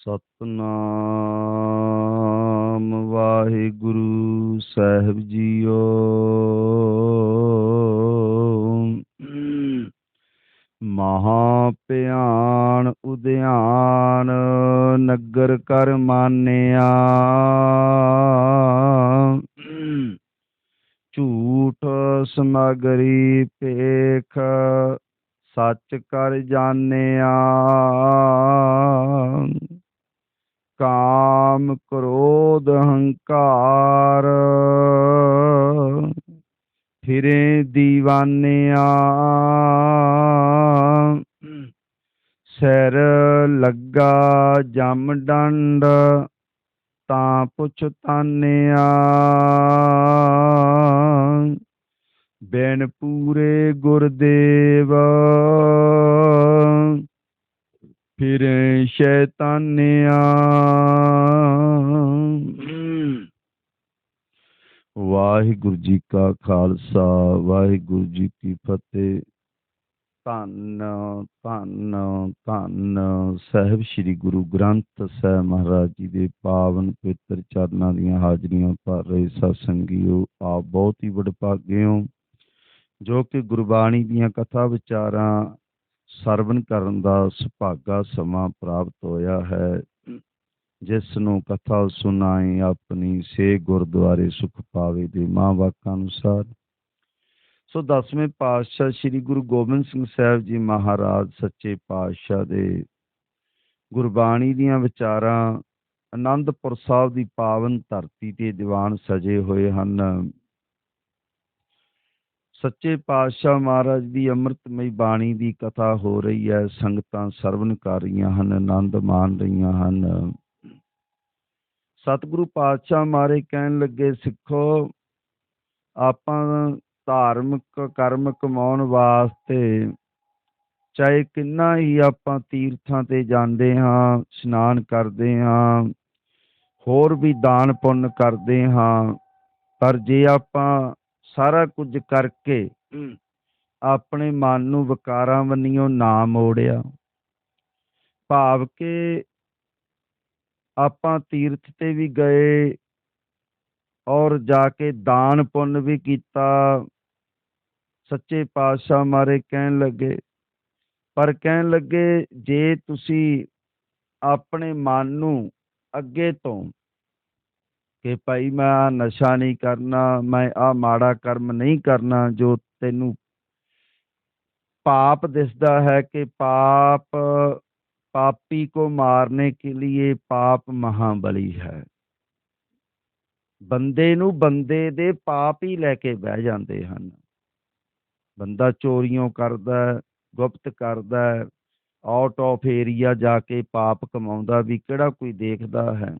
ਸਤਨਾਮ ਵਾਹਿਗੁਰੂ ਸਾਹਿਬ JIO. ਮਹਾ ਭਿਆਨ ਉਦਿਆਨ ਨਗਰ ਕਰ ਮਾਨਿਆ। ਝੂਠ ਸਮਗਰੀ ਪੇਖ ਸੱਚ ਕਰ ਜਾਣਿਆ। ਕਾਮ ਕ੍ਰੋਧ ਹੰਕਾਰ। ਫਿਰੇ ਦੀਵਾਨਿਆ। ਸਿਰ ਲੱਗਾ ਜਮ ਡੰਡ, ਤਾਂ ਪੁੱਛ ਤਾਨਿਆ। ਬਿਨ ਪੂਰੇ ਗੁਰਦੇਵ। ਫਿਰੇ ਸ਼ੈਤਾਨਿਆ ਵਾਹਿਗੁਰੂ ਜੀ ਕਾ ਖਾਲਸਾ ਵਾਹਿਗੁਰੂ ਜੀ ਕੀ ਫਤਿਹ। ਧੰਨ ਧੰਨ ਧੰਨ। ਸਾਹਿਬ ਸ੍ਰੀ ਗੁਰੂ ਗ੍ਰੰਥ ਸਾਹਿਬ ਮਹਾਰਾਜ ਜੀ ਦੇ ਪਾਵਨ ਪਵਿੱਤਰ ਚਰਨਾਂ ਦੀਆਂ ਹਾਜ਼ਰੀਆਂ ਭਰ ਰਹੇ ਸਤਸੰਗੀਓ ਆਪ ਬਹੁਤ ਹੀ ਵਡਭਾਗੇ ਹੋ ਜੋ ਕਿ ਗੁਰਬਾਣੀ ਦੀਆਂ ਕਥਾ ਵਿਚਾਰਾਂ ਸਰਵਨ ਕਰਨ ਦਾ ਸੁਭਾਗਾ ਸਮਾਂ ਪ੍ਰਾਪਤ ਹੋਇਆ ਹੈ। ਜਿਸ ਨੂੰ ਕਥਾ ਸੁਣਾਈ ਆਪਣੀ ਸੇ ਗੁਰਦੁਆਰੇ ਸੁਖ ਪਾਵੇ ਦੇ ਮਾਂ ਵਾਕਾਂ ਅਨੁਸਾਰ। ਸੋ ਦਸਵੇਂ ਪਾਤਸ਼ਾਹ ਸ੍ਰੀ ਗੁਰੂ ਗੋਬਿੰਦ ਸਿੰਘ ਸਾਹਿਬ ਜੀ ਮਹਾਰਾਜ ਸੱਚੇ ਪਾਤਸ਼ਾਹ ਦੇ ਗੁਰਬਾਣੀ ਦੀਆਂ ਵਿਚਾਰਾਂ ਆਨੰਦਪੁਰ ਸਾਹਿਬ ਦੀ ਪਾਵਨ ਧਰਤੀ ਤੇ ਦੀਵਾਨ ਸਜੇ ਹੋਏ ਹਨ। ਸੱਚੇ ਪਾਤਸ਼ਾਹ ਮਹਾਰਾਜ ਦੀ ਅੰਮ੍ਰਿਤਮਈ ਬਾਣੀ ਦੀ ਕਥਾ ਹੋ ਰਹੀ ਹੈ, ਸੰਗਤਾਂ ਸਰਵਨ ਕਰ ਰਹੀਆਂ ਹਨ, ਆਨੰਦ ਮਾਣ ਰਹੀਆਂ ਹਨ। ਸਤਿਗੁਰੂ ਪਾਤਸ਼ਾਹ ਮਾਰੇ ਕਹਿਣ ਲੱਗੇ, ਸਿੱਖੋ, ਆਪਾਂ ਧਾਰਮਿਕ ਕਰਮ ਕਮਾਉਣ ਵਾਸਤੇ ਚਾਹੇ ਕਿੰਨਾ ਹੀ ਆਪਾਂ ਤੀਰਥਾਂ ਤੇ ਜਾਂਦੇ ਹਾਂ, ਇਸ਼ਨਾਨ ਕਰਦੇ ਹਾਂ, ਹੋਰ ਵੀ ਦਾਨ ਪੁੰਨ ਕਰਦੇ ਹਾਂ, ਪਰ ਜੇ ਆਪਾਂ ਸਾਰਾ ਕੁਝ ਕਰਕੇ ਆਪਣੇ ਮਨ ਨੂੰ ਵਿਕਾਰਾਂ ਵੰਨੀਓ ਨਾ ਮੋੜਿਆ। ਭਾਵ ਕਿ ਆਪਾਂ ਤੀਰਥ ਤੇ ਵੀ ਗਏ ਔਰ ਜਾ ਕੇ ਦਾਨ ਪੁੰਨ ਵੀ ਕੀਤਾ ਸੱਚੇ ਪਾਤਸ਼ਾਹ ਮਾਰੇ ਕਹਿਣ ਲੱਗੇ। ਪਰ ਕਹਿਣ ਲੱਗੇ ਜੇ ਤੁਸੀਂ ਆਪਣੇ ਮਨ ਨੂੰ ਅੱਗੇ ਤੋਂ ਕਿ ਭਾਈ ਮੈਂ ਆਹ ਨਸ਼ਾ ਨਹੀਂ ਕਰਨਾ, ਮੈਂ ਆ ਮਾੜਾ ਕਰਮ ਨਹੀਂ ਕਰਨਾ ਜੋ ਤੈਨੂੰ ਪਾਪ ਦਿਸਦਾ ਹੈ ਕਿ ਪਾਪ, ਪਾਪੀ ਕੋ ਮਾਰਨੇ ਕੇ लिए ਪਾਪ ਮਹਾਬਲੀ ਹੈ। ਬੰਦੇ ਨੂੰ ਬੰਦੇ ਦੇ ਪਾਪ ਹੀ ਲੈ ਕੇ ਬਹਿ ਜਾਂਦੇ ਹਨ। ਬੰਦਾ ਚੋਰੀਆਂ ਕਰਦਾ, ਗੁਪਤ ਕਰਦਾ ਆਊਟ ਆਫ ਏਰੀਆ ਜਾ ਕੇ ਪਾਪ ਕਮਾਉਂਦਾ ਵੀ ਕਿਹੜਾ ਕੋਈ ਦੇਖਦਾ ਹੈ।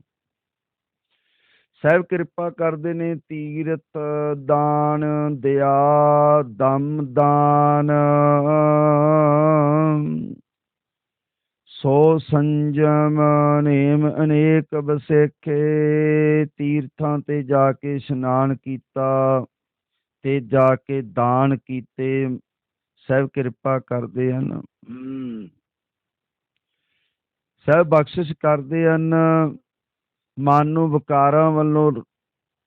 ਸਹਿਬ ਕਿਰਪਾ ਕਰਦੇ ਨੇ ਤੀਰਥ ਦਾਨ ਦਇਆ ਦਮ ਦਾਨ। ਸੋ ਸੰਜਮ ਨੇਮ ਅਨੇਕ ਬਸੇਖੇ ਤੀਰਥਾਂ ਤੇ ਜਾ ਕੇ ਇਸ਼ਨਾਨ ਕੀਤਾ ਤੇ ਜਾ ਕੇ ਦਾਨ ਕੀਤੇ। ਸਹਿਬ ਕਿਰਪਾ ਕਰਦੇ ਹਨ। ਸਹਿਬ ਬਖਸ਼ਿਸ਼ ਕਰਦੇ ਹਨ। ਮਨ ਨੂੰ ਵਿਕਾਰਾਂ ਵੱਲੋਂ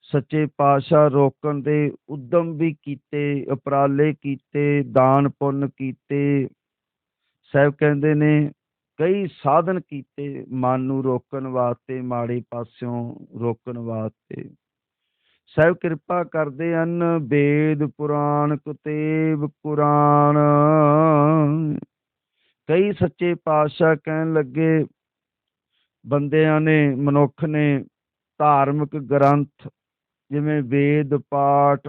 ਸੱਚੇ ਪਾਤਸ਼ਾਹ ਰੋਕਣ ਦੇ ਉਦਮ ਵੀ ਕੀਤੇ, ਉਪਰਾਲੇ ਕੀਤੇ, ਦਾਨ ਪੁੰਨ ਕੀਤੇ। ਸਾਹਿਬ ਕਹਿੰਦੇ ਨੇ, ਕਈ ਸਾਧਨ ਕੀਤੇ ਮਨ ਨੂੰ ਰੋਕਣ ਵਾਸਤੇ, ਮਾੜੇ ਪਾਸਿਓਂ ਰੋਕਣ ਵਾਸਤੇ। ਸਾਹਿਬ ਕਿਰਪਾ ਕਰਦੇ ਹਨ, ਵੇਦ, ਪੁਰਾਣ, ਕੁਤੇਬ, ਕੁਰਾਨ। ਕਈ ਸੱਚੇ ਪਾਤਸ਼ਾਹ ਕਹਿਣ ਲੱਗੇ ਬੰਦਿਆਂ ਨੇ ਮਨੁੱਖ ਨੇ ਧਾਰਮਿਕ ਗ੍ਰੰਥ ਜਿਵੇਂ ਵੇਦ ਪਾਠ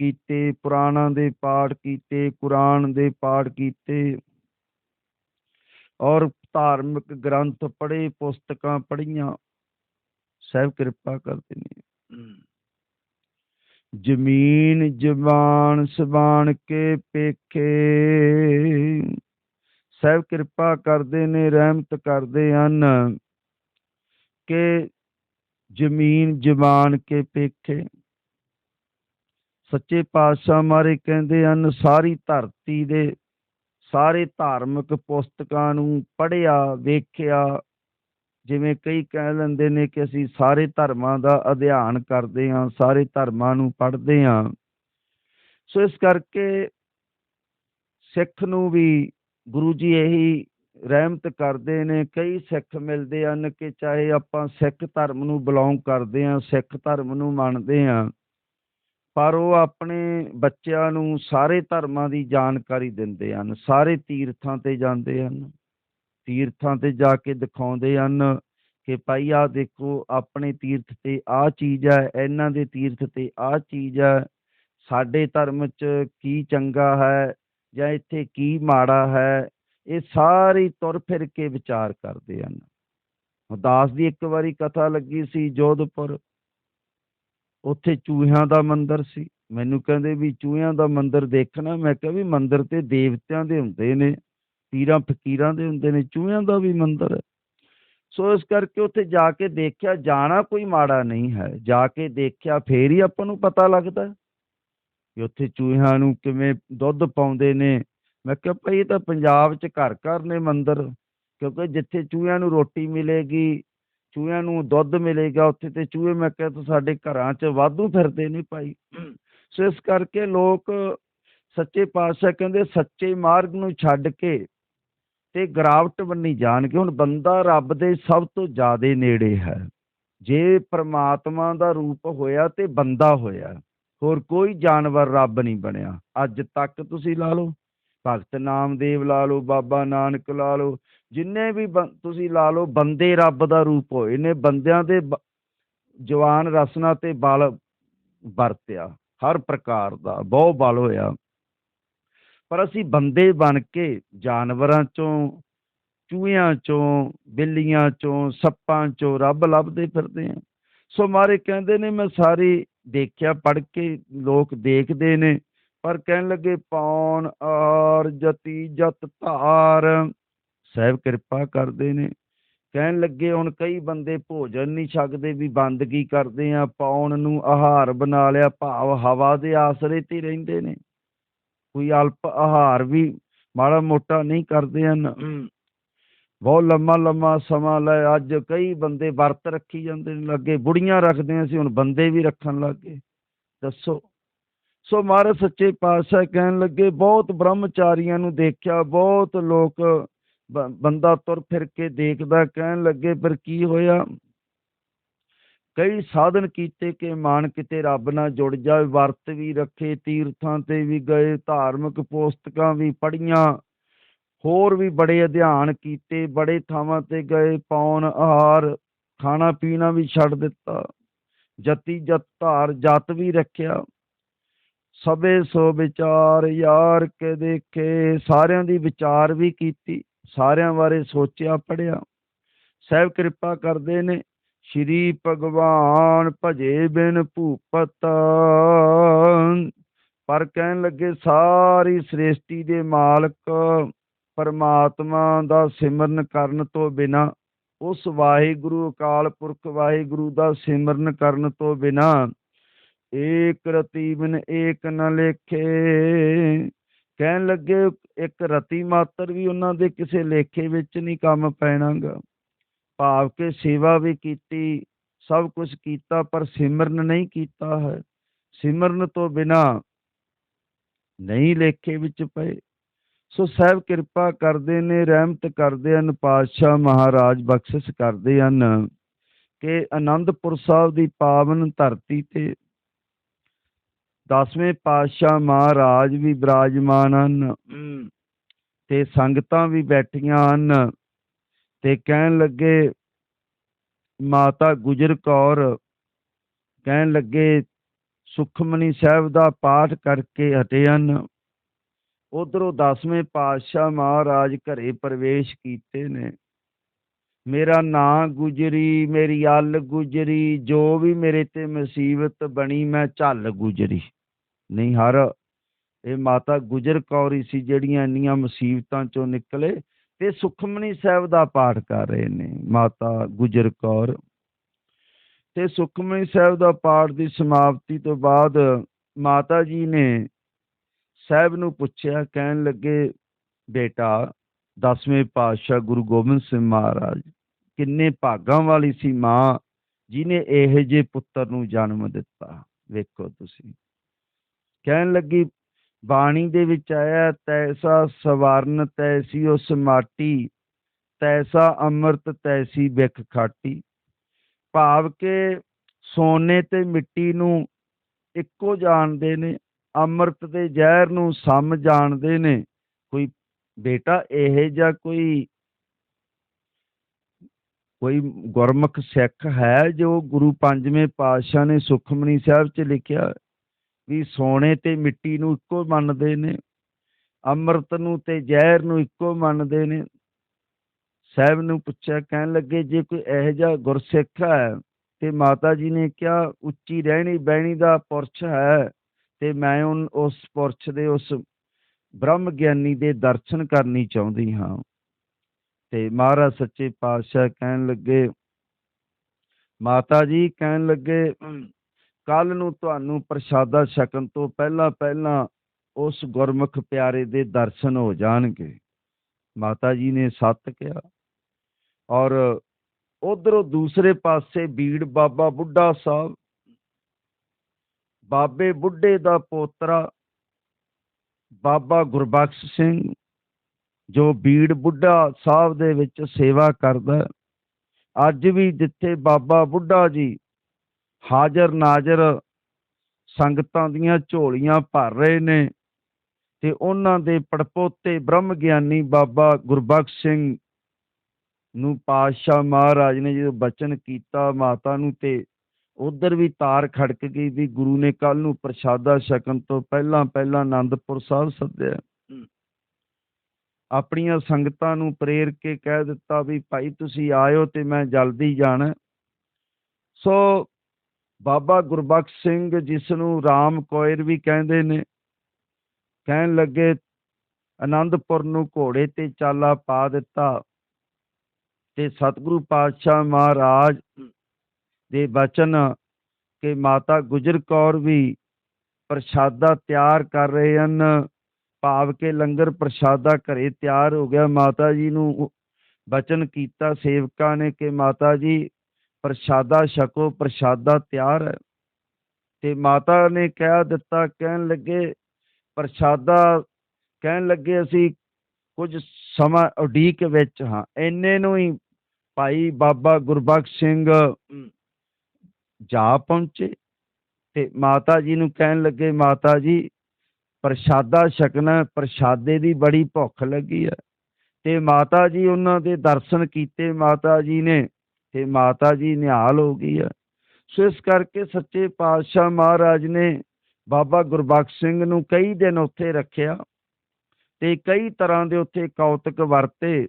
ਕੀਤੇ ਪੁਰਾਣਾਂ ਦੇ ਪਾਠ ਕੀਤੇ ਕੁਰਾਨ ਦੇ ਪਾਠ ਕੀਤੇ ਔਰ ਧਾਰਮਿਕ ਗ੍ਰੰਥ ਪੜ੍ਹੇ ਪੁਸਤਕਾਂ ਪੜ੍ਹੀਆਂ ਸਹਿਬ ਕਿਰਪਾ ਕਰਦੇ ਨੇ ਜ਼ਮੀਨ ਜ਼ਬਾਨ ਸਬਾਨ ਕੇ ਪੇਖੇ ਸਾਹਿਬ ਕਿਰਪਾ ਕਰਦੇ ਨੇ, ਰਹਿਮਤ ਕਰਦੇ ਹਨ ਕਿ ਜ਼ਮੀਨ ਜ਼ਬਾਨ ਕੇ ਪੇਖੇ। ਸੱਚੇ ਪਾਤਸ਼ਾਹ ਮਾਰੇ ਕਹਿੰਦੇ ਹਨ, ਸਾਰੀ ਧਰਤੀ ਦੇ ਸਾਰੇ ਧਾਰਮਿਕ ਪੁਸਤਕਾਂ ਨੂੰ ਪੜ੍ਹਿਆ, ਵੇਖਿਆ, ਜਿਵੇਂ ਕਈ ਕਹਿ ਲੈਂਦੇ ਨੇ ਕਿ ਅਸੀਂ ਸਾਰੇ ਧਰਮਾਂ ਦਾ ਅਧਿਐਨ ਕਰਦੇ ਹਾਂ, ਸਾਰੇ ਧਰਮਾਂ ਨੂੰ ਪੜ੍ਹਦੇ ਹਾਂ। ਸੋ ਇਸ ਕਰਕੇ ਸਿੱਖ ਨੂੰ ਵੀ ਗੁਰੂ ਜੀ ਇਹੀ ਰਹਿਮਤ ਕਰਦੇ ਨੇ, ਕਈ ਸਿੱਖ ਮਿਲਦੇ ਹਨ ਕਿ ਚਾਹੇ ਆਪਾਂ ਸਿੱਖ ਧਰਮ ਨੂੰ ਬਿਲੋਂਗ ਕਰਦੇ ਹਾਂ, ਸਿੱਖ ਧਰਮ ਨੂੰ ਮੰਨਦੇ ਹਾਂ, ਪਰ ਉਹ ਆਪਣੇ ਬੱਚਿਆਂ ਨੂੰ ਸਾਰੇ ਧਰਮਾਂ ਦੀ ਜਾਣਕਾਰੀ ਦਿੰਦੇ ਹਨ, ਸਾਰੇ ਤੀਰਥਾਂ ਤੇ ਜਾਂਦੇ ਹਨ, ਤੀਰਥਾਂ ਤੇ ਜਾ ਕੇ ਦਿਖਾਉਂਦੇ ਹਨ ਕਿ ਭਾਈ ਆਹ ਦੇਖੋ, ਆਪਣੇ ਤੀਰਥ ਤੇ ਆਹ ਚੀਜ਼ ਹੈ, ਇਹਨਾਂ ਦੇ ਤੀਰਥ ਤੇ ਆਹ ਚੀਜ਼ ਹੈ, ਸਾਡੇ ਧਰਮ 'ਚ ਕੀ ਚੰਗਾ ਹੈ ਜਾਂ ਇੱਥੇ ਕੀ ਮਾੜਾ ਹੈ, ਇਹ ਸਾਰੀ ਤੁਰ ਫਿਰ ਕੇ ਵਿਚਾਰ ਕਰਦੇ ਹਨ। ਉਦਾਸ ਦੀ ਇੱਕ ਵਾਰੀ ਕਥਾ ਲੱਗੀ ਸੀ ਜੋਧਪੁਰ। ਉੱਥੇ ਚੂਹਿਆਂ ਦਾ ਮੰਦਿਰ ਸੀ। ਮੈਨੂੰ ਕਹਿੰਦੇ ਵੀ ਚੂਹਿਆਂ ਦਾ ਮੰਦਿਰ ਦੇਖਣਾ। ਮੈਂ ਕਿਹਾ ਵੀ ਮੰਦਿਰ ਤੇ ਦੇਵਤਿਆਂ ਦੇ ਹੁੰਦੇ ਨੇ, ਪੀਰਾਂ ਫਕੀਰਾਂ ਦੇ ਹੁੰਦੇ ਨੇ, ਚੂਹਿਆਂ ਦਾ ਵੀ ਮੰਦਿਰ ਹੈ। ਸੋ ਇਸ ਕਰਕੇ ਉੱਥੇ ਜਾ ਕੇ ਦੇਖਿਆ, ਜਾਣਾ ਕੋਈ ਮਾੜਾ ਨਹੀਂ ਹੈ। ਜਾ ਕੇ ਦੇਖਿਆ, ਫੇਰ ਹੀ ਆਪਾਂ ਨੂੰ ਪਤਾ ਲੱਗਦਾ। ਕਿ ਉੱਥੇ ਚੂਹਿਆਂ ਨੂੰ ਕਿਵੇਂ ਦੁੱਧ ਪਾਉਂਦੇ ਨੇ। ਮੈਂ ਕਿਹਾ ਭਾਈ ਇਹ ਤਾਂ ਪੰਜਾਬ 'ਚ ਘਰ ਘਰ ਨੇ ਮੰਦਿਰ, ਕਿਉਂਕਿ ਜਿੱਥੇ ਚੂਹਿਆਂ ਨੂੰ ਰੋਟੀ ਮਿਲੇਗੀ, ਚੂਹਿਆਂ ਨੂੰ ਦੁੱਧ ਮਿਲੇਗਾ, ਉੱਥੇ ਤੇ ਚੂਹੇ ਮੈਂ ਕਿਹਾ ਤਾਂ ਸਾਡੇ ਘਰਾਂ 'ਚ ਵਾਧੂ ਫਿਰਦੇ ਨੇ ਭਾਈ। ਸੋ ਇਸ ਕਰਕੇ ਲੋਕ ਸੱਚੇ ਪਾਤਸ਼ਾਹ ਕਹਿੰਦੇ ਸੱਚੇ ਮਾਰਗ ਨੂੰ ਛੱਡ ਕੇ ਤੇ ਗਰਾਵਟ ਬੰਨੀ ਜਾਣਗੇ। ਹੁਣ ਬੰਦਾ ਰੱਬ ਦੇ ਸਭ ਤੋਂ ਜ਼ਿਆਦਾ ਨੇੜੇ ਹੈ। ਜੇ ਪ੍ਰਮਾਤਮਾ ਦਾ ਰੂਪ ਹੋਇਆ ਤੇ ਬੰਦਾ ਹੋਇਆ। ਹੋਰ ਕੋਈ ਜਾਨਵਰ ਰੱਬ ਨਹੀਂ ਬਣਿਆ। ਅੱਜ ਤੱਕ ਤੁਸੀਂ ਲਾ ਲਓ, ਭਗਤ ਨਾਮਦੇਵ ਲਾ ਲਓ, ਬਾਬਾ ਨਾਨਕ ਲਾ ਲਓ, ਜਿੰਨੇ ਵੀ ਬੰ- ਤੁਸੀਂ ਲਾ ਲਓ, ਬੰਦੇ ਰੱਬ ਦਾ ਰੂਪ ਹੋਏ ਨੇ ਬੰਦਿਆਂ ਦੇ ਜਵਾਨ ਰਸਨਾ ਤੇ ਬਲ ਵਰਤਿਆ, ਹਰ ਪ੍ਰਕਾਰ ਦਾ, ਬਹੁਤ ਬਲ ਹੋਇਆ। ਪਰ ਅਸੀਂ ਬੰਦੇ ਬਣ ਕੇ ਜਾਨਵਰਾਂ ਚੋਂ, ਚੂਹਿਆਂ ਚੋਂ, ਬਿੱਲੀਆਂ ਚੋਂ, ਸੱਪਾਂ ਚੋਂ ਰੱਬ ਲੱਭਦੇ ਫਿਰਦੇ ਹਾਂ। ਸੋ ਮਾਰੇ ਕਹਿੰਦੇ ਨੇ, ਮੈਂ ਸਾਰੀ ਦੇਖਿਆ ਪੜ ਕੇ ਲੋਕ ਦੇਖਦੇ ਨੇ, ਪਰ ਕਹਿਣ ਲੱਗੇ, ਪੌਣ ਔਰ ਜਤੀ, ਜਤ, ਧਾਰ, ਸਾਹਿਬ ਕਿਰਪਾ ਕਰਦੇ ਨੇ। ਕਹਿਣ ਲੱਗੇ, ਹੁਣ ਕਈ ਬੰਦੇ ਭੋਜਨ ਨਹੀਂ ਛਕਦੇ, ਵੀ ਬੰਦਗੀ ਕਰਦੇ ਆ, ਪੌਣ ਨੂੰ ਆਹਾਰ ਬਣਾ ਲਿਆ, ਭਾਵ ਹਵਾ ਦੇ ਆਸਰੇ ਤੇ ਰਹਿੰਦੇ ਨੇ। ਕੋਈ ਅਲਪ ਆਹਾਰ ਵੀ ਮਾੜਾ ਮੋਟਾ ਨਹੀਂ ਕਰਦੇ ਹਨ। ਬਹੁਤ ਲੰਮਾ ਲੰਮਾ ਸਮਾਂ ਲੈ, ਅੱਜ ਕਈ ਬੰਦੇ ਵਰਤ ਰੱਖੀ ਜਾਂਦੇ ਨੇ, ਲੱਗੇ ਬੁੜੀਆਂ ਰੱਖਦੇ ਸੀ ਹੁਣ ਬੰਦੇ ਵੀ ਰੱਖਣ ਲੱਗ ਗਏ। ਦੱਸੋ। ਸੋ ਮਹਾਰਾਜ ਸੱਚੇ ਪਾਤਸ਼ਾਹ ਕਹਿਣ ਲੱਗੇ, ਬਹੁਤ ਬ੍ਰਹਮਚਾਰੀਆਂ ਨੂੰ ਦੇਖਿਆ, ਬਹੁਤ ਲੋਕ ਬੰਦਾ ਤੁਰ ਫਿਰ ਕੇ ਦੇਖਦਾ, ਕਹਿਣ ਲੱਗੇ ਪਰ ਕੀ ਹੋਇਆ? ਕਈ ਸਾਧਨ ਕੀਤੇ ਕਿ ਮਾਨ ਕਿਤੇ ਰੱਬ ਨਾਲ ਜੁੜ ਜਾਵੇ, ਵਰਤ ਵੀ ਰੱਖੇ, ਤੀਰਥਾਂ ਤੇ ਵੀ ਗਏ, ਧਾਰਮਿਕ ਪੁਸਤਕਾਂ ਵੀ ਪੜ੍ਹੀਆਂ ਹੋਰ ਵੀ ਬੜੇ ਅਧਿਐਨ ਕੀਤੇ, ਬੜੇ ਥਾਵਾਂ ਤੇ ਗਏ ਪੌਣ ਆਹਾਰ, ਖਾਣਾ ਪੀਣਾ ਵੀ ਛੱਡ ਦਿੱਤਾ। ਜਤੀ ਜਤ ਧਾਰ ਜਤ ਵੀ ਰੱਖਿਆ। ਸਭੇ ਸੋ ਵਿਚਾਰ ਯਾਰ ਕੇ ਦੇਖੇ। ਸਾਰਿਆਂ ਦੀ ਵਿਚਾਰ ਵੀ ਕੀਤੀ। ਸਾਰਿਆਂ ਬਾਰੇ ਸੋਚਿਆ ਪੜਿਆ ਸਹਿਬ ਕਿਰਪਾ ਕਰਦੇ ਨੇ। ਸ਼੍ਰੀ ਭਗਵਾਨ ਭਜੇ ਬਿਨ ਭੂਪਤ। ਪਰ ਕਹਿਣ ਲੱਗੇ, ਸਾਰੀ ਸ੍ਰਿਸ਼ਟੀ ਦੇ ਮਾਲਕ ਪਰਮਾਤਮਾ ਦਾ ਸਿਮਰਨ ਕਰਨ ਤੋਂ ਬਿਨਾ, ਉਸ ਵਾਹਿਗੁਰੂ, ਅਕਾਲ ਪੁਰਖ ਵਾਹਿਗੁਰੂ ਦਾ ਸਿਮਰਨ ਕਰਨ ਤੋਂ ਬਿਨਾ, ਏਕ ਰਤੀ ਬਿਨ ਏਕ ਨ ਲੇਖੇ। ਕਹਿਣ ਲੱਗੇ, ਇੱਕ ਰਤੀ ਮਾਤਰ ਵੀ ਉਹਨਾਂ ਦੇ ਕਿਸੇ ਲੇਖੇ ਵਿੱਚ ਨਹੀਂ ਕੰਮ ਪੈਣਾਗਾ। ਭਾਵ ਕਿ ਸੇਵਾ ਵੀ ਕੀਤੀ, ਸਭ ਕੁਝ ਕੀਤਾ, ਪਰ ਸਿਮਰਨ ਨਹੀਂ ਕੀਤਾ ਹੈ। ਸਿਮਰਨ ਤੋਂ ਬਿਨਾ ਨਹੀਂ ਲੇਖੇ ਵਿੱਚ ਪਏ। ਸੋ ਸਾਹਿਬ ਕਿਰਪਾ ਕਰਦੇ ਨੇ, ਰਹਿਮਤ ਕਰਦੇ ਹਨ, ਪਾਤਸ਼ਾਹ ਮਹਾਰਾਜ ਬਖਸ਼ਿਸ਼ ਕਰਦੇ ਹਨ ਕਿ ਆਨੰਦਪੁਰ ਸਾਹਿਬ ਦੀ ਪਾਵਨ ਧਰਤੀ ਤੇ ਦਸਵੇਂ ਪਾਤਸ਼ਾਹ ਮਹਾਰਾਜ ਵੀ ਬਿਰਾਜਮਾਨ ਹਨ ਤੇ ਸੰਗਤਾਂ ਵੀ ਬੈਠੀਆਂ ਹਨ ਤੇ ਕਹਿਣ ਲੱਗੇ, ਮਾਤਾ ਗੁਜਰ ਕੌਰ ਕਹਿਣ ਲੱਗੇ, ਸੁਖਮਨੀ ਸਾਹਿਬ ਦਾ ਪਾਠ ਕਰਕੇ ਹਟੇ ਹਨ। ਉਧਰੋਂ ਦਸਵੇਂ ਪਾਤਸ਼ਾਹ ਮਹਾਰਾਜ ਘਰੇ ਪ੍ਰਵੇਸ਼ ਕੀਤੇ ਨੇ। ਮੇਰਾ ਨਾਂ ਗੁਜਰੀ, ਮੇਰੀ ਅਲ ਗੁਜਰੀ, ਜੋ ਵੀ ਮੇਰੇ ਤੇ ਮੁਸੀਬਤ ਬਣੀ ਮੈਂ ਝੱਲ ਗੁਜਰੀ। ਨਹੀਂ ਹਰ, ਇਹ ਮਾਤਾ ਗੁਜਰ ਕੌਰ ਹੀ ਸੀ ਜਿਹੜੀਆਂ ਇੰਨੀਆਂ ਮੁਸੀਬਤਾਂ ਚੋਂ ਨਿਕਲੇ ਤੇ ਸੁਖਮਨੀ ਸਾਹਿਬ ਦਾ ਪਾਠ ਕਰ ਰਹੇ ਨੇ, ਮਾਤਾ ਗੁਜਰ ਕੌਰ। ਤੇ ਸੁਖਮਨੀ ਸਾਹਿਬ ਦਾ ਪਾਠ ਦੀ ਸਮਾਪਤੀ ਤੋਂ ਬਾਅਦ ਮਾਤਾ ਜੀ ਨੇ ਸਾਹਿਬ ਨੂੰ ਪੁੱਛਿਆ, ਕਹਿਣ ਲੱਗੇ, ਬੇਟਾ, ਦਸਵੇਂ ਪਾਤਸ਼ਾਹ ਗੁਰੂ ਗੋਬਿੰਦ ਸਿੰਘ ਮਹਾਰਾਜ, ਕਿੰਨੇ ਭਾਗਾਂ ਵਾਲੀ ਸੀ ਮਾਂ ਜਿਹਨੇ ਇਹ ਜਿਹੇ ਪੁੱਤਰ ਨੂੰ ਜਨਮ ਦਿੱਤਾ, ਵੇਖੋ ਤੁਸੀਂ। ਕਹਿਣ ਲੱਗੀ, ਬਾਣੀ ਦੇ ਵਿੱਚ ਆਇਆ, ਤੈਸਾ ਸਵਰਨ, ਤੈਸੀ ਉਸ ਮਾਟੀ, ਤੈਸਾ ਅੰਮ੍ਰਿਤ, ਤੈਸੀ ਬਿਖ ਖਾਟੀ। ਭਾਵ ਕਿ ਸੋਨੇ ਤੇ ਮਿੱਟੀ ਨੂੰ ਇੱਕੋ ਜਾਣਦੇ ਨੇ ਅੰਮ੍ਰਿਤ ਤੇ ਜ਼ਹਿਰ ਨੂੰ ਸਮ ਜਾਣਦੇ ਨੇ। ਕੋਈ ਬੇਟਾ ਇਹ ਜਿਹਾ ਕੋਈ ਕੋਈ ਗੁਰਮੁਖ ਸਿੱਖ ਹੈ ਜੋ ਗੁਰੂ ਪੰਜਵੇਂ ਪਾਤਸ਼ਾਹ ਨੇ ਸੁਖਮਨੀ ਸਾਹਿਬ 'ਚ ਲਿਖਿਆ ਵੀ ਸੋਨੇ ਤੇ ਮਿੱਟੀ ਨੂੰ ਇੱਕੋ ਮੰਨਦੇ ਨੇ, ਅੰਮ੍ਰਿਤ ਨੂੰ ਤੇ ਜ਼ਹਿਰ ਨੂੰ ਇੱਕੋ ਮੰਨਦੇ ਨੇ। ਸਾਹਿਬ ਨੂੰ ਪੁੱਛਿਆ, ਕਹਿਣ ਲੱਗੇ, ਜੇ ਕੋਈ ਇਹੋ ਜਿਹਾ ਗੁਰਸਿੱਖ ਹੈ ਤੇ ਮਾਤਾ ਜੀ ਨੇ ਕਿਹਾ, ਉੱਚੀ ਰਹਿਣੀ ਬਹਿਣੀ ਦਾ ਪੁਰਸ਼ ਹੈ। ਤੇ ਮੈਂ ਉਸ ਪੁਰਸ਼ ਦੇ ਉਸ ਬ੍ਰਹਮ ਗਿਆਨੀ ਦੇ ਦਰਸ਼ਨ ਕਰਨੀ ਚਾਹੁੰਦੀ ਹਾਂ। ਤੇ ਮਹਾਰਾਜ ਸੱਚੇ ਪਾਤਸ਼ਾਹ ਕਹਿਣ ਲੱਗੇ, ਮਾਤਾ ਜੀ ਕਹਿਣ ਲੱਗੇ ਕੱਲ ਨੂੰ ਤੁਹਾਨੂੰ ਪ੍ਰਸ਼ਾਦਾ ਛਕਣ ਤੋਂ ਪਹਿਲਾਂ ਪਹਿਲਾਂ ਉਸ ਗੁਰਮੁਖ ਪਿਆਰੇ ਦੇ ਦਰਸ਼ਨ ਹੋ ਜਾਣਗੇ। ਮਾਤਾ ਜੀ ਨੇ ਸੱਤ ਕਿਹਾ। ਔਰ ਉਧਰੋਂ ਦੂਸਰੇ ਪਾਸੇ ਬੀੜ ਬਾਬਾ ਬੁੱਢਾ ਸਾਹਿਬ ਬਾਬੇ ਬੁੱਢੇ ਦਾ ਪੋਤਰਾ ਬਾਬਾ ਗੁਰਬਖਸ਼ ਸਿੰਘ, ਜੋ ਬੀੜ ਬੁੱਢਾ ਸਾਹਿਬ ਦੇ ਵਿੱਚ ਸੇਵਾ ਕਰਦਾ ਅੱਜ ਵੀ ਜਿੱਥੇ ਬਾਬਾ ਬੁੱਢਾ ਜੀ ਹਾਜ਼ਰ ਨਾਜ਼ਰ ਸੰਗਤਾਂ ਦੀਆਂ ਝੋਲੀਆਂ ਭਰ ਰਹੇ ਨੇ ਤੇ ਉਹਨਾਂ ਦੇ ਪੜਪੋਤੇ ਬ੍ਰਹਮ ਗਿਆਨੀ ਬਾਬਾ ਗੁਰਬਖਸ਼ ਸਿੰਘ ਨੂੰ ਪਾਤਸ਼ਾਹ ਮਹਾਰਾਜ ਨੇ ਜਦੋਂ ਬਚਨ ਕੀਤਾ, ਮਾਤਾ ਨੂੰ ਤੇ ਉਧਰ ਵੀ ਤਾਰ ਖੜਕ ਗਈ ਵੀ ਗੁਰੂ ਨੇ ਕੱਲ ਨੂੰ ਪ੍ਰਸ਼ਾਦਾ ਛਕਣ ਤੋਂ ਪਹਿਲਾਂ ਪਹਿਲਾਂ ਆਨੰਦਪੁਰ ਸਾਹਿਬ ਸੱਦਿਆ। ਆਪਣੀਆਂ ਸੰਗਤਾਂ ਨੂੰ ਪ੍ਰੇਰ ਕੇ ਕਹਿ ਦਿੱਤਾ ਵੀ ਭਾਈ ਤੁਸੀਂ ਆਇਓ ਤੇ ਮੈਂ ਜਲਦੀ ਜਾਣਾ। ਸੋ ਬਾਬਾ ਗੁਰਬਖਸ਼ ਸਿੰਘ ਜਿਸ ਨੂੰ ਰਾਮ ਕੋਇਰ ਵੀ ਕਹਿੰਦੇ ਨੇ ਕਹਿਣ ਲੱਗੇ ਆਨੰਦਪੁਰ ਨੂੰ ਘੋੜੇ ਤੇ ਚਾਲਾ ਪਾ ਦਿੱਤਾ ਤੇ ਸਤਿਗੁਰੂ ਪਾਤਸ਼ਾਹ ਮਹਾਰਾਜ ਦੇ ਬਚਨ ਕਿ ਮਾਤਾ ਗੁਜਰ ਕੌਰ ਵੀ ਪ੍ਰਸ਼ਾਦਾ ਤਿਆਰ ਕਰ ਰਹੇ ਹਨ। ਭਾਵ ਕੇ ਲੰਗਰ ਪ੍ਰਸ਼ਾਦਾ ਘਰੇ ਤਿਆਰ ਹੋ ਗਿਆ। ਮਾਤਾ ਜੀ ਨੂੰ ਬਚਨ ਕੀਤਾ ਸੇਵਕਾਂ ਨੇ ਕਿ ਮਾਤਾ ਜੀ, ਪ੍ਰਸ਼ਾਦਾ ਛਕੋ, ਪ੍ਰਸ਼ਾਦਾ ਤਿਆਰ ਹੈ। ਤੇ ਮਾਤਾ ਨੇ ਕਹਿ ਦਿੱਤਾ, ਕਹਿਣ ਲੱਗੇ, ਪ੍ਰਸ਼ਾਦਾ, ਕਹਿਣ ਲੱਗੇ ਅਸੀਂ ਕੁਝ ਸਮਾਂ ਉਡੀਕ ਵਿੱਚ ਹਾਂ। ਇੰਨੇ ਨੂੰ ਹੀ ਭਾਈ ਬਾਬਾ ਗੁਰਬਖਸ਼ ਸਿੰਘ ਜਾ ਪਹੁੰਚੇ ਤੇ ਮਾਤਾ ਜੀ ਨੂੰ ਕਹਿਣ ਲੱਗੇ, ਮਾਤਾ ਜੀ, ਪ੍ਰਸ਼ਾਦਾ ਛਕਣਾ, ਪ੍ਰਸ਼ਾਦੇ ਦੀ ਬੜੀ ਭੁੱਖ ਲੱਗੀ ਹੈ ਤੇ ਮਾਤਾ ਜੀ ਉਹਨਾਂ ਦੇ ਦਰਸ਼ਨ ਕੀਤੇ, ਮਾਤਾ ਜੀ ਨੇ ਤੇ ਮਾਤਾ ਜੀ ਨਿਹਾਲ ਹੋ ਗਈ ਹੈ ਸੋ ਇਸ ਕਰਕੇ ਸੱਚੇ ਪਾਤਸ਼ਾਹ ਮਹਾਰਾਜ ਨੇ ਬਾਬਾ ਗੁਰਬਖਸ਼ ਸਿੰਘ ਨੂੰ ਕਈ ਦਿਨ ਉੱਥੇ ਰੱਖਿਆ ਤੇ ਕਈ ਤਰ੍ਹਾਂ ਦੇ ਉੱਥੇ ਕੌਤਕ ਵਰਤੇ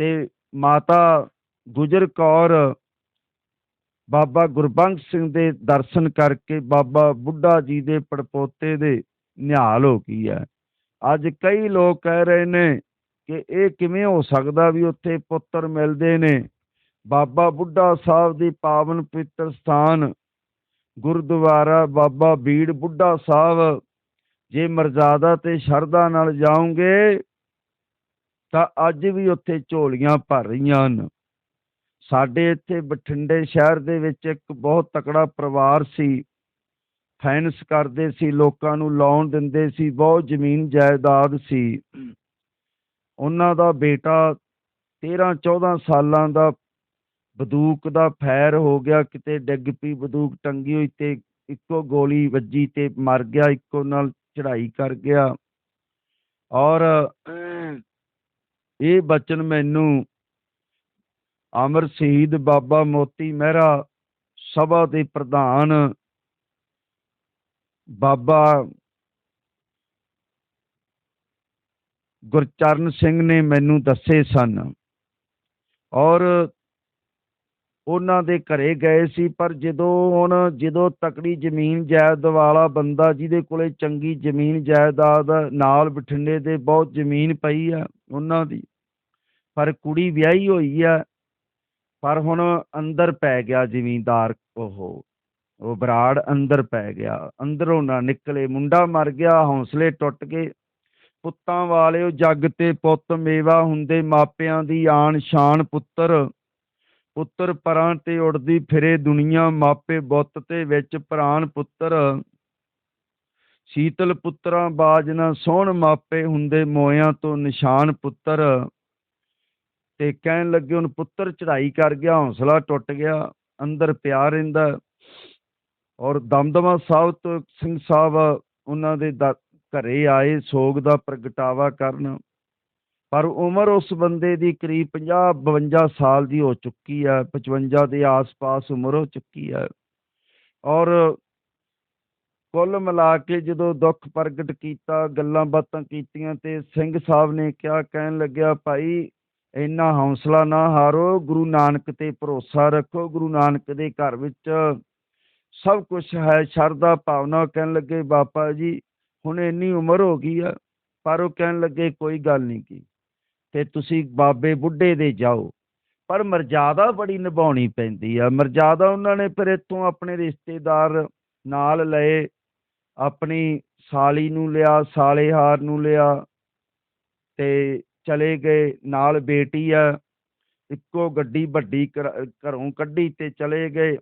ਤੇ ਮਾਤਾ ਗੁਜਰ ਕੌਰ ਬਾਬਾ ਗੁਰਬੰਸ਼ ਸਿੰਘ ਦੇ ਦਰਸ਼ਨ ਕਰਕੇ ਬਾਬਾ ਬੁੱਢਾ ਜੀ ਦੇ ਪੜਪੋਤੇ ਦੇ ਨਿਹਾਲ ਹੋ ਗਈ ਹੈ। ਅੱਜ ਕਈ ਲੋਕ ਕਹਿ ਰਹੇ ਨੇ ਕਿ ਇਹ ਕਿਵੇਂ ਹੋ ਸਕਦਾ ਵੀ ਉੱਥੇ ਪੁੱਤਰ ਮਿਲਦੇ ਨੇ। ਬਾਬਾ ਬੁੱਢਾ ਸਾਹਿਬ ਦੀ ਪਾਵਨ ਪਵਿੱਤਰ ਸਥਾਨ ਗੁਰਦੁਆਰਾ ਬਾਬਾ ਬੀੜ ਬੁੱਢਾ ਸਾਹਿਬ। ਜੇ ਮਰਜ਼ਾਦਾ ਤੇ ਸ਼ਰਧਾ ਨਾਲ ਜਾਓਗੇ ਤਾਂ ਅੱਜ ਵੀ ਉੱਥੇ ਝੋਲੀਆਂ ਭਰ ਰਹੀਆਂ ਹਨ। ਸਾਡੇ ਇੱਥੇ ਬਠਿੰਡੇ ਸ਼ਹਿਰ ਦੇ ਵਿੱਚ ਇੱਕ ਬਹੁਤ ਤਕੜਾ ਪਰਿਵਾਰ ਸੀ। ਫਾਈਨੈਂਸ ਕਰਦੇ ਸੀ ਲੋਕਾਂ ਨੂੰ ਲੋਨ ਦਿੰਦੇ ਸੀ ਬਹੁਤ ਜ਼ਮੀਨ ਜਾਇਦਾਦ ਸੀ। ਉਹਨਾਂ ਦਾ ਬੇਟਾ 13 14 ਸਾਲਾਂ ਦਾ ਬੰਦੂਕ ਦਾ ਫੈਰ ਹੋ ਗਿਆ ਕਿਤੇ ਡਿੱਗ ਪਈ ਬੰਦੂਕ ਟੰਗੀ ਹੋਈ ਤੇ ਇੱਕੋ ਗੋਲੀ ਵੱਜੀ ਤੇ ਮਰ ਗਿਆ ਇੱਕੋ ਨਾਲ ਚੜ੍ਹਾਈ ਕਰ ਗਿਆ। ਔਰ ਇਹ ਬਚਨ ਮੈਨੂੰ ਅਮਰ ਸ਼ਹੀਦ ਬਾਬਾ ਮੋਤੀ ਮਹਿਰਾ ਸਭਾ ਦੇ ਪ੍ਰਧਾਨ ਬਾਬਾ ਗੁਰਚਰਨ ਸਿੰਘ ਨੇ ਮੈਨੂੰ ਦੱਸੇ ਸਨ ਔਰ ਉਹਨਾਂ ਦੇ ਘਰੇ ਗਏ ਸੀ, ਪਰ ਜਦੋਂ ਹੁਣ ਜਦੋਂ ਤਕੜੀ ਜ਼ਮੀਨ ਜਾਇਦਾਦ ਵਾਲਾ ਬੰਦਾ ਜਿਹਦੇ ਕੋਲੇ ਚੰਗੀ ਜ਼ਮੀਨ ਜਾਇਦਾਦ ਨਾਲ ਬਠਿੰਡੇ ਦੇ ਬਹੁਤ ਜ਼ਮੀਨ ਪਈ ਆ ਉਹਨਾਂ ਦੀ, ਪਰ ਕੁੜੀ ਵਿਆਹੀ ਹੋਈ ਆ ਪਰ ਹੁਣ ਅੰਦਰ ਪੈ ਗਿਆ ਜ਼ਿਮੀਂਦਾਰ ਉਹ ਉਹ ਬਰਾੜ ਅੰਦਰ ਪੈ ਗਿਆ, ਅੰਦਰੋਂ ਨਾ ਨਿਕਲੇ, ਮੁੰਡਾ ਮਰ ਗਿਆ, ਹੌਸਲੇ ਟੁੱਟ ਗਏ। ਪੁੱਤਾਂ ਵਾਲਿਓ ਜੱਗ ਤੇ ਪੁੱਤ ਮੇਵਾ ਹੁੰਦੇ, ਮਾਪਿਆਂ ਦੀ ਆਣ ਸ਼ਾਨ ਪੁੱਤਰ ਪੁੱਤਰ ਪਰਾਂ ਤੇ ਉੜਦੀ ਫਿਰੇ ਦੁਨੀਆ, ਮਾਪੇ ਬੁੱਤ ਤੇ ਵਿੱਚ ਪ੍ਰਾਣ ਪੁੱਤਰ। ਸ਼ੀਤਲ ਪੁੱਤਰਾਂ ਬਾਜ ਨਾ ਸੋਹਣ ਮਾਪੇ ਹੁੰਦੇ ਮੋਇਆਂ ਤੋਂ ਨਿਸ਼ਾਨ ਪੁੱਤਰ। ਤੇ ਕਹਿਣ ਲੱਗੇ ਹੁਣ ਪੁੱਤਰ ਚੜ੍ਹਾਈ ਕਰ ਗਿਆ, ਹੌਸਲਾ ਟੁੱਟ ਗਿਆ, ਅੰਦਰ ਪਿਆ ਰਹਿੰਦਾ ਔਰ ਦਮਦਮਾ ਸਾਹਿਬ ਤੋਂ ਸਿੰਘ ਸਾਹਿਬ ਉਹਨਾਂ ਦੇ ਘਰੇ ਆਏ, ਸੋਗ ਦਾ ਪ੍ਰਗਟਾਵਾ ਕਰਨ। ਪਰ ਉਮਰ ਉਸ ਬੰਦੇ ਦੀ ਕਰੀਬ 50 52 ਸਾਲ ਦੀ ਹੋ ਚੁੱਕੀ ਹੈ 55 ਦੇ ਆਸ-ਪਾਸ ਉਮਰ ਹੋ ਚੁੱਕੀ ਹੈ। ਔਰ ਕੁੱਲ ਮਿਲਾ ਕੇ ਜਦੋਂ ਦੁੱਖ ਪ੍ਰਗਟ ਕੀਤਾ, ਗੱਲਾਂ ਬਾਤਾਂ ਕੀਤੀਆਂ ਤੇ ਸਿੰਘ ਸਾਹਿਬ ਨੇ ਕਿਹਾ, ਕਹਿਣ ਲੱਗਿਆ, ਭਾਈ ਇੰਨਾ ਹੌਸਲਾ ਨਾ ਹਾਰੋ, ਗੁਰੂ ਨਾਨਕ ਤੇ ਭਰੋਸਾ ਰੱਖੋ। ਗੁਰੂ ਨਾਨਕ ਦੇ ਘਰ ਵਿੱਚ ਸਭ ਕੁਝ ਹੈ, ਸ਼ਰਧਾ ਭਾਵਨਾ ਕਹਿਣ ਲੱਗੇ ਬਾਪਾ ਜੀ, ਹੁਣ ਇੰਨੀ ਉਮਰ ਹੋ ਗਈ ਆ, ਪਰ ਉਹ ਕਹਿਣ ਲੱਗੇ, ਕੋਈ ਗੱਲ ਨਹੀਂ ਕੀ, ਤੇ ਤੁਸੀਂ ਬਾਬੇ ਬੁੱਢੇ ਦੇ ਜਾਓ। ਪਰ ਮਰਜ਼ਾਦਾ ਬੜੀ ਨਿਭਾਉਣੀ ਪੈਂਦੀ ਆ। ਮਰਜ਼ਾਦਾ ਉਹਨਾਂ ਨੇ ਫਿਰ ਇੱਥੋਂ ਆਪਣੇ ਰਿਸ਼ਤੇਦਾਰ ਨਾਲ ਲਏ, ਆਪਣੀ ਸਾਲੀ ਨੂੰ ਲਿਆ, ਸਾਲੇਹਾਰ ਨੂੰ ਲਿਆ, ਤੇ ਚਲੇ ਗਏ, ਨਾਲ ਬੇਟੀ ਆ, ਇੱਕੋ ਗੱਡੀ ਵੱਡੀ ਘਰ- ਘਰੋਂ ਕੱਢੀ ਤੇ ਚਲੇ ਗਏ।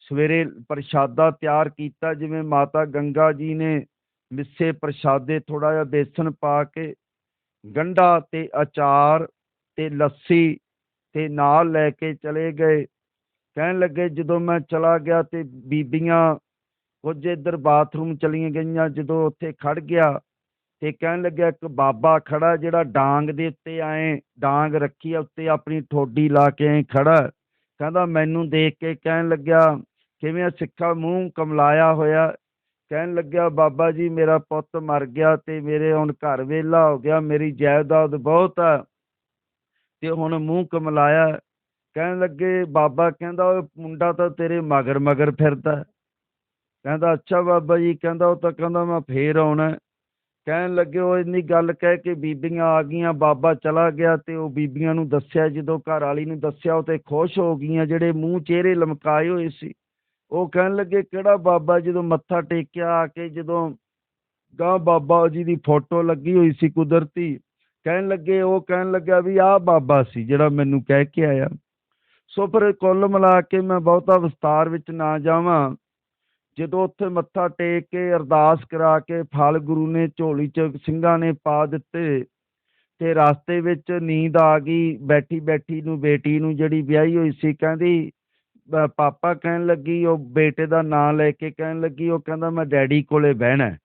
ਸਵੇਰੇ ਪ੍ਰਸ਼ਾਦਾ ਤਿਆਰ ਕੀਤਾ, ਜਿਵੇਂ ਮਾਤਾ ਗੰਗਾ ਜੀ ਨੇ ਮਿੱਸੇ ਪ੍ਰਸ਼ਾਦੇ ਥੋੜਾ ਜਿਹਾ ਬੇਸਨ ਪਾ ਕੇ, ਗੰਢਾ ਤੇ ਅਚਾਰ ਤੇ ਲੱਸੀ ਤੇ ਨਾਲ ਲੈ ਕੇ ਚਲੇ ਗਏ। ਕਹਿਣ ਲੱਗੇ, ਜਦੋਂ ਮੈਂ ਚਲਾ ਗਿਆ ਤੇ ਬੀਬੀਆਂ ਕੁਝ ਇੱਧਰ ਬਾਥਰੂਮ ਚਲੀਆਂ ਗਈਆਂ, ਜਦੋਂ ਉੱਥੇ ਖੜ ਗਿਆ ਤੇ ਕਹਿਣ ਲੱਗਿਆ, ਇੱਕ ਬਾਬਾ ਖੜਾ ਜਿਹੜਾ ਡਾਂਗ ਦੇ ਉੱਤੇ ਆਏ, ਡਾਂਗ ਰੱਖੀ ਆ ਉੱਤੇ ਆਪਣੀ ਠੋਡੀ ਲਾ ਕੇ ਐਂ ਖੜਾ। ਕਹਿੰਦਾ, ਮੈਨੂੰ ਦੇਖ ਕੇ ਕਹਿਣ ਲੱਗਿਆ, ਕਿਵੇਂ ਆ ਸਿੱਖਾ ਮੂੰਹ ਕਮਲਾਇਆ ਹੋਇਆ? ਕਹਿਣ ਲੱਗਿਆ, ਬਾਬਾ ਜੀ, ਮੇਰਾ ਪੁੱਤ ਮਰ ਗਿਆ ਤੇ ਮੇਰੇ ਹੁਣ ਘਰ ਵੇਲਾ ਹੋ ਗਿਆ, ਮੇਰੀ ਜਾਇਦਾਦ ਬਹੁਤ ਆ ਤੇ ਹੁਣ ਮੂੰਹ ਕਮਲਾਇਆ। ਕਹਿਣ ਲੱਗੇ, ਬਾਬਾ ਕਹਿੰਦਾ ਉਹ ਮੁੰਡਾ ਤਾਂ ਤੇਰੇ ਮਗਰ ਮਗਰ ਫਿਰਦਾ। ਕਹਿੰਦਾ, ਅੱਛਾ ਬਾਬਾ ਜੀ, ਕਹਿੰਦਾ, ਉਹ ਤਾਂ ਕਹਿੰਦਾ ਮੈਂ ਫੇਰ ਆਉਣਾ। ਕਹਿਣ ਲੱਗੇ, ਉਹ ਇੰਨੀ ਗੱਲ ਕਹਿ ਕੇ ਬੀਬੀਆਂ ਆ ਗਈਆਂ, ਬਾਬਾ ਚਲਾ ਗਿਆ ਤੇ ਉਹ ਬੀਬੀਆਂ ਨੂੰ ਦੱਸਿਆ, ਜਦੋਂ ਘਰ ਵਾਲੀ ਨੂੰ ਦੱਸਿਆ, ਉਹ ਤੇ ਖੁਸ਼ ਹੋ ਗਈਆਂ, ਜਿਹੜੇ ਮੂੰਹ ਚਿਹਰੇ ਲਮਕਾਏ ਹੋਏ ਸੀ। ਉਹ ਕਹਿਣ ਲੱਗੇ, ਕਿਹੜਾ ਬਾਬਾ? ਜਦੋਂ ਮੱਥਾ ਟੇਕਿਆ ਆ ਕੇ, ਜਦੋਂ ਗਾਂ ਬਾਬਾ ਜੀ ਦੀ ਫੋਟੋ ਲੱਗੀ ਹੋਈ ਸੀ ਕੁਦਰਤੀ, ਕਹਿਣ ਲੱਗੇ, ਉਹ ਕਹਿਣ ਲੱਗਾ ਵੀ ਆਹ ਬਾਬਾ ਸੀ, ਜਿਹੜਾ ਮੈਨੂੰ ਕਹਿ ਕੇ ਆਇਆ। ਸੋ ਪਰ ਕੁੱਲ ਮਿਲਾ ਕੇ ਮੈਂ ਬਹੁਤਾ ਵਿਸਤਾਰ ਵਿੱਚ ਨਾ ਜਾਵਾਂ। ਜਦੋਂ ਉੱਥੇ ਮੱਥਾ ਟੇਕ ਕੇ ਅਰਦਾਸ ਕਰਾ ਕੇ ਫਲ ਗੁਰੂ ਨੇ ਝੋਲੀ 'ਚ ਸਿੰਘਾਂ ਨੇ ਪਾ ਦਿੱਤੇ ਤੇ ਰਸਤੇ ਵਿੱਚ ਨੀਂਦ ਆ ਗਈ, ਬੈਠੀ ਬੈਠੀ ਨੂੰ ਬੇਟੀ ਨੂੰ ਜਿਹੜੀ ਵਿਆਹੀ ਹੋਈ ਸੀ ਕਹਿੰਦੀ ਪਾਪਾ ਕਹਿਣ ਲੱਗੀ, ਉਹ ਬੇਟੇ ਦਾ ਨਾਂ ਲੈ ਕੇ ਕਹਿਣ ਲੱਗੀ, ਉਹ ਕਹਿੰਦਾ ਮੈਂ ਡੈਡੀ ਕੋਲੇ ਬਹਿਣਾ ਹੈ।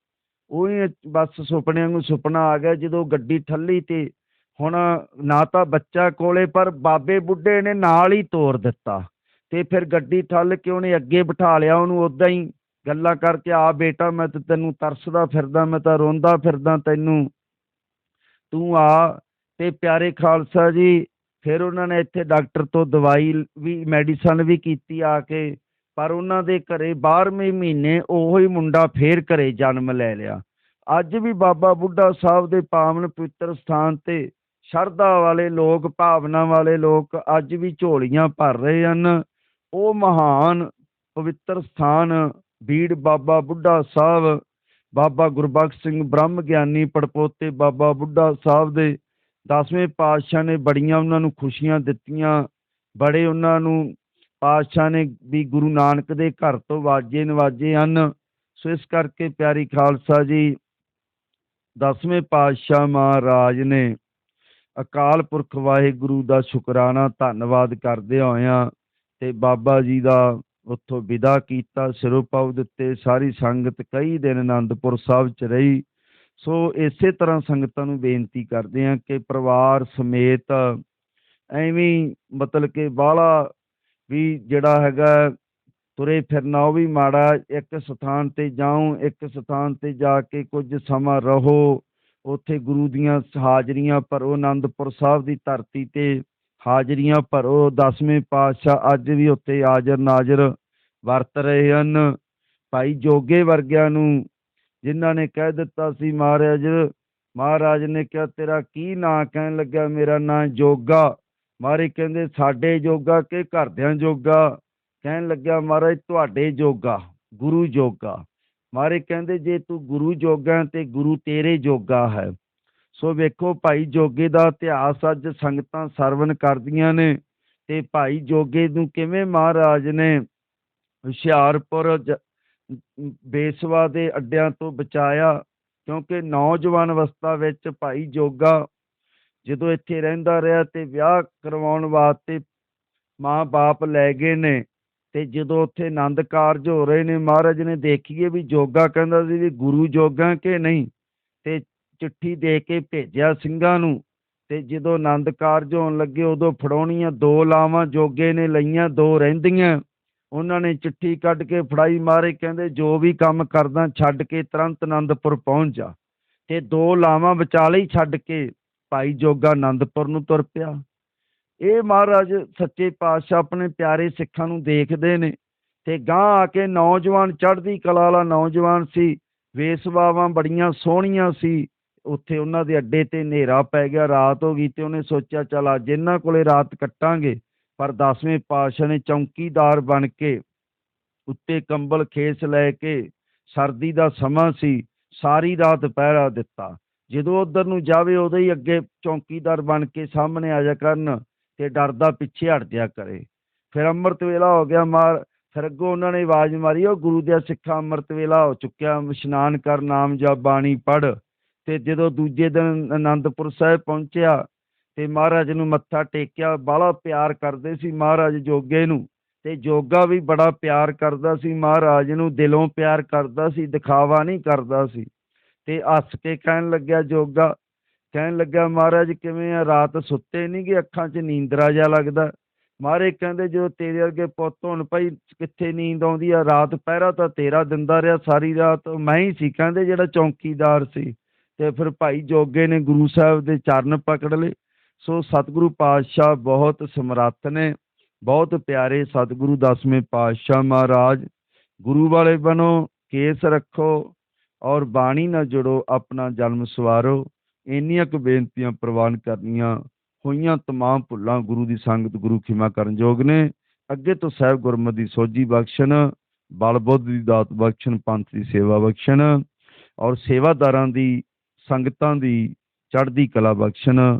ਉਹੀ ਬਸ ਸੁਪਨਿਆਂ ਨੂੰ ਸੁਪਨਾ ਆ ਗਿਆ ਜਦੋਂ ਗੱਡੀ ਠੱਲੀ ਤੇ ਹੁਣ ਨਾ ਤਾਂ ਬੱਚਾ ਕੋਲੇ, ਪਰ ਬਾਬੇ ਬੁੱਢੇ ਨੇ ਨਾਲ ਹੀ ਤੋਰ ਦਿੱਤਾ ਤੇ ਫਿਰ ਗੱਡੀ ਠੱਲ ਕੇ ਉਹਨੇ ਅੱਗੇ ਬਿਠਾ ਲਿਆ, ਉਹਨੂੰ ਉਦਾਂ ਹੀ ਗੱਲਾਂ ਕਰਕੇ, ਆ ਬੇਟਾ, ਮੈਂ ਤਾਂ ਤੈਨੂੰ ਤਰਸਦਾ ਫਿਰਦਾ, ਮੈਂ ਤਾਂ ਰੋਂਦਾ ਫਿਰਦਾ ਤੈਨੂੰ। ਤੂੰ ਆ ਤੇ ਪਿਆਰੇ ਖਾਲਸਾ ਜੀ। ਫਿਰ ਉਹਨਾਂ ਨੇ ਇੱਥੇ ਡਾਕਟਰ ਤੋਂ ਦਵਾਈ ਵੀ, ਮੈਡੀਸਨ ਵੀ ਕੀਤੀ ਆ ਕੇ, ਪਰ ਉਹਨਾਂ ਦੇ ਘਰੇ 12ਵੇਂ ਮਹੀਨੇ ਉਹੋ ਹੀ ਮੁੰਡਾ ਫੇਰ ਘਰੇ ਜਨਮ ਲੈ ਲਿਆ। ਅੱਜ ਵੀ ਬਾਬਾ ਬੁੱਢਾ ਸਾਹਿਬ ਦੇ ਪਾਵਨ ਪਵਿੱਤਰ ਸਥਾਨ ਤੇ ਸ਼ਰਧਾ ਵਾਲੇ ਲੋਕ, ਭਾਵਨਾ ਵਾਲੇ ਲੋਕ ਅੱਜ ਵੀ ਝੋਲੀਆਂ ਭਰ ਰਹੇ ਹਨ। ਉਹ ਮਹਾਨ ਪਵਿੱਤਰ ਸਥਾਨ ਬੀੜ ਬਾਬਾ ਬੁੱਢਾ ਸਾਹਿਬ, ਬਾਬਾ ਗੁਰਬਖਸ਼ ਸਿੰਘ ਬ੍ਰਹਮ ਗਿਆਨੀ ਪੜਪੋਤੇ ਬਾਬਾ ਬੁੱਢਾ ਸਾਹਿਬ ਦੇ ਦਸਵੇਂ ਪਾਤਸ਼ਾਹ ਨੇ ਬੜੀਆਂ ਉਹਨਾਂ ਨੂੰ ਖੁਸ਼ੀਆਂ ਦਿੱਤੀਆਂ। ਬੜੇ ਉਹਨਾਂ ਨੂੰ ਪਾਤਸ਼ਾਹ ਨੇ ਵੀ ਗੁਰੂ ਨਾਨਕ ਦੇ ਘਰ ਤੋਂ ਵਾਜੇ ਨਵਾਜੇ ਹਨ। ਸੋ ਇਸ ਕਰਕੇ ਪਿਆਰੀ ਖਾਲਸਾ ਜੀ, ਦਸਵੇਂ ਪਾਤਸ਼ਾਹ ਮਹਾਰਾਜ ਨੇ ਅਕਾਲ ਪੁਰਖ ਵਾਹਿਗੁਰੂ ਦਾ ਸ਼ੁਕਰਾਨਾ ਧੰਨਵਾਦ ਕਰਦੇ ਹੋਇਆਂ ਤੇ ਬਾਬਾ ਜੀ ਦਾ ਉੱਥੋਂ ਵਿਦਾ ਕੀਤਾ, ਸਿਰੋਂ ਪਾਉ ਦਿੱਤੇ, ਸਾਰੀ ਸੰਗਤ ਕਈ ਦਿਨ ਆਨੰਦਪੁਰ ਸਾਹਿਬ ਚ ਰਹੀ। ਸੋ ਇਸੇ ਤਰ੍ਹਾਂ ਸੰਗਤਾਂ ਨੂੰ ਬੇਨਤੀ ਕਰਦੇ ਹਾਂ ਕਿ ਪਰਿਵਾਰ ਸਮੇਤ ਐਵੇਂ ਮਤਲਬ ਕਿ ਬਾਹਲਾ ਵੀ ਜਿਹੜਾ ਹੈਗਾ ਤੁਰੇ ਫਿਰਨਾ, ਉਹ ਵੀ ਮਾੜਾ, ਇੱਕ ਸਥਾਨ ਤੇ ਜਾਉ, ਇੱਕ ਸਥਾਨ ਤੇ ਜਾ ਕੇ ਕੁਝ ਸਮਾਂ ਰਹੋ। ਉੱਥੇ ਗੁਰੂ ਦੀਆਂ ਹਾਜ਼ਰੀਆਂ ਭਰੋ ਆਨੰਦਪੁਰ ਸਾਹਿਬ ਦੀ ਧਰਤੀ ਤੇ ਹਾਜ਼ਰੀਆਂ ਭਰੋ। ਦਸਵੇਂ ਪਾਤਸ਼ਾਹ ਅੱਜ ਵੀ ਉੱਥੇ ਹਾਜ਼ਰ ਨਾਜ਼ਰ ਵਰਤ ਰਹੇ ਹਨ। ਭਾਈ ਜੋਗੇ ਵਰਗਿਆਂ ਨੂੰ ਜਿਨ੍ਹਾਂ ਨੇ ਕਹਿ ਦਿੱਤਾ ਸੀ, ਮਹਾਰਾਜ ਮਹਾਰਾਜ ਨੇ ਕਿਹਾ, ਤੇਰਾ ਕੀ ਨਾਂ ਕਹਿਣ ਲੱਗਿਆ? ਮੇਰਾ ਨਾਂ ਜੋਗਾ। ਮਾਰੇ ਕਹਿੰਦੇ, ਸਾਡੇ ਜੋਗਾ ਕਿ ਘਰਦਿਆਂ ਜੋਗਾ? ਕਹਿਣ ਲੱਗਿਆ, ਮਹਾਰਾਜ, ਤੁਹਾਡੇ ਜੋਗਾ, ਗੁਰੂ ਜੋਗਾ। ਮਾਰੇ ਕਹਿੰਦੇ, ਜੇ ਤੂੰ ਗੁਰੂ ਜੋਗਾ ਤੇ ਗੁਰੂ ਤੇਰੇ ਜੋਗਾ ਹੈ। ਸੋ ਵੇਖੋ, ਭਾਈ ਜੋਗੇ ਦਾ ਇਤਿਹਾਸ ਅੱਜ ਸੰਗਤਾਂ ਸਰਵਨ ਕਰਦੀਆਂ ਨੇ, ਤੇ ਭਾਈ ਜੋਗੇ ਨੂੰ ਕਿਵੇਂ ਮਹਾਰਾਜ ਨੇ ਹੁਸ਼ਿਆਰਪੁਰ ਜ- ਬੇਸਵਾ ਦੇ ਅੱਡਿਆਂ ਤੋਂ ਬਚਾਇਆ, ਕਿਉਂਕਿ ਨੌਜਵਾਨ ਅਵਸਥਾ ਵਿੱਚ ਭਾਈ ਜੋਗਾ ਜਦੋਂ ਇੱਥੇ ਰਹਿੰਦਾ ਰਿਹਾ ਤੇ ਵਿਆਹ ਕਰਵਾਉਣ ਵਾਸਤੇ ਮਾਂ-ਬਾਪ ਲੈ ਗਏ ਨੇ ਤੇ ਜਦੋਂ ਉੱਥੇ ਆਨੰਦ ਕਾਰਜ ਹੋ ਰਹੇ ਨੇ, ਮਹਾਰਾਜ ਨੇ ਦੇਖੀਏ ਵੀ ਜੋਗਾ ਕਹਿੰਦਾ ਸੀ ਵੀ ਗੁਰੂ ਜੋਗਾ ਕਿ ਨਹੀਂ? ਤੇ ਚਿੱਠੀ ਦੇ ਕੇ ਭੇਜਿਆ ਸਿੰਘਾਂ ਨੂੰ ਤੇ ਜਦੋਂ ਆਨੰਦ ਕਾਰਜ ਹੋਣ ਲੱਗੇ ਉਦੋਂ ਫੜਾਉਣੀਆਂ ਦੋ ਲਾਵਾਂ ਜੋਗੇ ਨੇ, ਲਈਆਂ ਦੋ ਰਹਿੰਦੀਆਂ। ਉਹਨਾਂ ਨੇ ਚਿੱਠੀ ਕੱਢ ਕੇ ਫੜਾਈ ਮਾਰੇ, ਕਹਿੰਦੇ, ਜੋ ਵੀ ਕੰਮ ਕਰਦਾ ਛੱਡ ਕੇ ਤੁਰੰਤ ਆਨੰਦਪੁਰ ਪਹੁੰਚ ਜਾ। ਤੇ ਦੋ ਲਾਵਾਂ ਵਿਚਾਲੇ ਹੀ ਛੱਡ ਕੇ ਭਾਈ ਜੋਗਾ ਆਨੰਦਪੁਰ ਨੂੰ ਤੁਰ ਪਿਆ। ਇਹ ਮਹਾਰਾਜ ਸੱਚੇ ਪਾਤਸ਼ਾਹ ਆਪਣੇ ਪਿਆਰੇ ਸਿੱਖਾਂ ਨੂੰ ਦੇਖਦੇ ਨੇ ਤੇ ਗਾਂ ਆ ਕੇ ਨੌਜਵਾਨ ਚੜ੍ਹਦੀ ਕਲਾ ਵਾਲਾ ਨੌਜਵਾਨ ਸੀ, ਵੇਸਵਾਵਾਂ ਬੜੀਆਂ ਸੋਹਣੀਆਂ ਸੀ। ਉੱਥੇ ਉਹਨਾਂ ਦੇ ਅੱਡੇ ਤੇ ਹਨੇਰਾ ਪੈ ਗਿਆ, ਰਾਤ ਹੋ ਗਈ ਤੇ ਉਹਨੇ ਸੋਚਿਆ, ਚਲ ਅੱਜ ਇਹਨਾਂ ਕੋਲੇ ਰਾਤ ਕੱਟਾਂਗੇ। ਪਰ ਦਸਵੇਂ ਪਾਤਸ਼ਾਹ ਨੇ ਚੌਂਕੀਦਾਰ ਬਣ ਕੇ ਉੱਤੇ ਕੰਬਲ ਖੇਸ ਲੈ ਕੇ ਸਰਦੀ ਦਾ ਸਮਾਂ ਸੀ, ਸਾਰੀ ਰਾਤ ਪਹਿਰਾ ਦਿੱਤਾ। ਜਦੋਂ ਉਧਰ ਨੂੰ ਜਾਵੇ, ਉਦੋਂ ਹੀ ਅੱਗੇ ਚੌਂਕੀਦਾਰ ਬਣ ਕੇ ਸਾਹਮਣੇ ਆ ਜਾ ਕਰਨ ਤੇ ਡਰਦਾ ਪਿੱਛੇ ਹਟ ਜਾ ਕਰੇ। ਫਿਰ ਅੰਮ੍ਰਿਤ ਵੇਲਾ ਹੋ ਗਿਆ, ਮਾਰ, ਫਿਰ ਅੱਗੋਂ ਉਹਨਾਂ ਨੇ ਆਵਾਜ਼ ਮਾਰੀ ਉਹ ਗੁਰੂ ਦੇ ਸਿੱਖਾਂ, ਅੰਮ੍ਰਿਤ ਵੇਲਾ ਹੋ ਚੁੱਕਿਆ, ਇਸ਼ਨਾਨ ਕਰ ਨਾਮ ਜਪ ਬਾਣੀ ਪੜ ਤੇ ਜਦੋਂ ਦੂਜੇ ਦਿਨ ਅਨੰਦਪੁਰ ਸਾਹਿਬ ਪਹੁੰਚਿਆ ਤੇ ਮਹਾਰਾਜ ਨੂੰ ਮੱਥਾ ਟੇਕਿਆ, ਬਾਹਲਾ ਪਿਆਰ ਕਰਦੇ ਸੀ ਮਹਾਰਾਜ ਜੋਗੇ ਨੂੰ ਤੇ ਜੋਗਾ ਵੀ ਬੜਾ ਪਿਆਰ ਕਰਦਾ ਸੀ, ਮਹਾਰਾਜ ਨੂੰ ਦਿਲੋਂ ਪਿਆਰ ਕਰਦਾ ਸੀ, ਦਿਖਾਵਾ ਨਹੀਂ ਕਰਦਾ ਸੀ ਤੇ ਹੱਸ ਕੇ ਕਹਿਣ ਲੱਗਿਆ ਜੋਗਾ, ਕਹਿਣ ਲੱਗਾ ਮਹਾਰਾਜ ਕਿਵੇਂ ਆ, ਰਾਤ ਸੁੱਤੇ ਨਹੀਂ ਕਿ ਅੱਖਾਂ 'ਚ ਨੀਂਦਰਾ ਜਿਹਾ ਲੱਗਦਾ, ਮਹਾਰਾਜ ਕਹਿੰਦੇ ਜਦੋਂ ਤੇਰੇ ਅੱਗੇ ਪੁੱਤ ਹੁਣ ਭਾਈ ਕਿੱਥੇ ਨੀਂਦ ਆਉਂਦੀ ਆ, ਰਾਤ ਪਹਿਰਾ ਤਾਂ ਤੇਰਾ ਦਿੰਦਾ ਰਿਹਾ, ਸਾਰੀ ਰਾਤ ਮੈਂ ਹੀ ਸੀ, ਕਹਿੰਦੇ ਜਿਹੜਾ ਚੌਂਕੀਦਾਰ ਸੀ ਤੇ ਫਿਰ ਭਾਈ ਜੋਗੇ ਨੇ ਗੁਰੂ ਸਾਹਿਬ ਦੇ ਚਰਨ ਪਕੜ ਲਏ ਸੋ ਸਤਿਗੁਰੂ ਪਾਤਸ਼ਾਹ ਬਹੁਤ ਸਮਰੱਥ ਨੇ, ਬਹੁਤ ਪਿਆਰੇ ਸਤਿਗੁਰੂ ਦਸਵੇਂ ਪਾਤਸ਼ਾਹ ਮਹਾਰਾਜ। ਗੁਰੂ ਵਾਲੇ ਬਣੋ, ਕੇਸ ਰੱਖੋ ਔਰ ਬਾਣੀ ਨਾਲ ਜੁੜੋ, ਆਪਣਾ ਜਨਮ ਸਵਾਰੋ। ਇੰਨੀਆਂ ਕੁ ਬੇਨਤੀਆਂ ਪ੍ਰਵਾਨ ਕਰਨੀਆਂ ਹੋਈਆਂ ਤਮਾਮ ਭੁੱਲਾਂ ਗੁਰੂ ਦੀ ਸੰਗਤ ਗੁਰੂ ਖਿਮਾ ਕਰਨ ਯੋਗ ਨੇ। ਅੱਗੇ ਤੋਂ ਸਾਹਿਬ ਗੁਰਮਤਿ ਦੀ ਸੋਝੀ ਬਖਸ਼ਣ, ਬਲ ਬੁੱਧ ਦੀ ਦਾਤ ਬਖਸ਼ਣ, ਪੰਥ ਦੀ ਸੇਵਾ ਬਖਸ਼ਣ ਔਰ ਸੇਵਾਦਾਰਾਂ ਦੀ ਸੰਗਤਾਂ ਦੀ ਚੜ੍ਹਦੀ ਕਲਾ ਬਖਸ਼ਣ